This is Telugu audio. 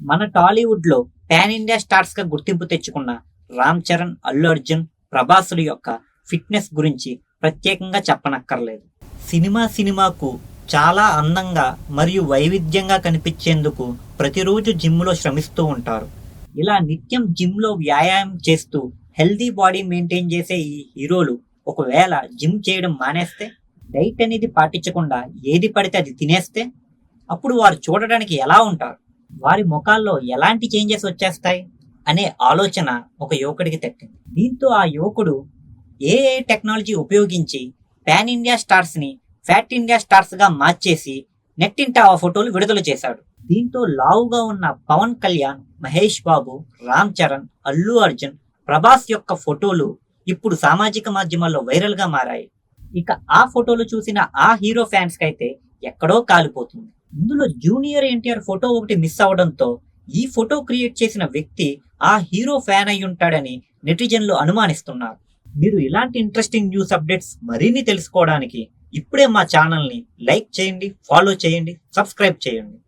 మన టాలీవుడ్లో పాన్ ఇండియా స్టార్స్గా గుర్తింపు తెచ్చుకున్న రామ్ చరణ్ అల్లు అర్జున్ ప్రభాసుల యొక్క ఫిట్నెస్ గురించి ప్రత్యేకంగా చెప్పనక్కర్లేదు. సినిమా సినిమాకు చాలా అందంగా మరియు వైవిధ్యంగా కనిపించేందుకు ప్రతిరోజు జిమ్లో శ్రమిస్తూ ఉంటారు. ఇలా నిత్యం జిమ్లో వ్యాయామం చేస్తూ హెల్దీ బాడీ మెయింటైన్ చేసే ఈ హీరోలు ఒకవేళ జిమ్ చేయడం మానేస్తే డైట్ అనేది పాటించకుండా ఏది పడితే అది తినేస్తే అప్పుడు వారు చూడడానికి ఎలా ఉంటారు? వారి ముఖాల్లో ఎలాంటి చేంజెస్ వచ్చేస్తాయి అనే ఆలోచన ఒక యువకుడికి తట్టింది. దీంతో ఆ యువకుడు ఏఏ టెక్నాలజీ ఉపయోగించి పాన్ ఇండియా స్టార్స్ని ఫ్యాట్ ఇండియా స్టార్స్గా మార్చేసి నెట్టింట ఆ ఫోటోలు విడుదల చేశాడు. దీంతో లావుగా ఉన్న పవన్ కళ్యాణ్ మహేష్ బాబు రామ్ చరణ్ అల్లు అర్జున్ ప్రభాస్ యొక్క ఫోటోలు ఇప్పుడు సామాజిక మాధ్యమాల్లో వైరల్గా మారాయి. ఇక ఆ ఫోటోలు చూసిన ఆ హీరో ఫ్యాన్స్కి అయితే ఎక్కడో కాలిపోతుంది. ఇందులో జూనియర్ ఎన్టీఆర్ ఫోటో ఒకటి మిస్ అవడంతో ఈ ఫోటో క్రియేట్ చేసిన వ్యక్తి ఆ హీరో ఫ్యాన్ అయి ఉంటాడని నెటిజన్లు అనుమానిస్తున్నారు. మీరు ఇలాంటి ఇంట్రెస్టింగ్ న్యూస్ అప్డేట్స్ మరిన్ని తెలుసుకోవడానికి ఇప్పుడే మా ఛానల్ని లైక్ చేయండి ఫాలో చేయండి సబ్స్క్రైబ్ చేయండి.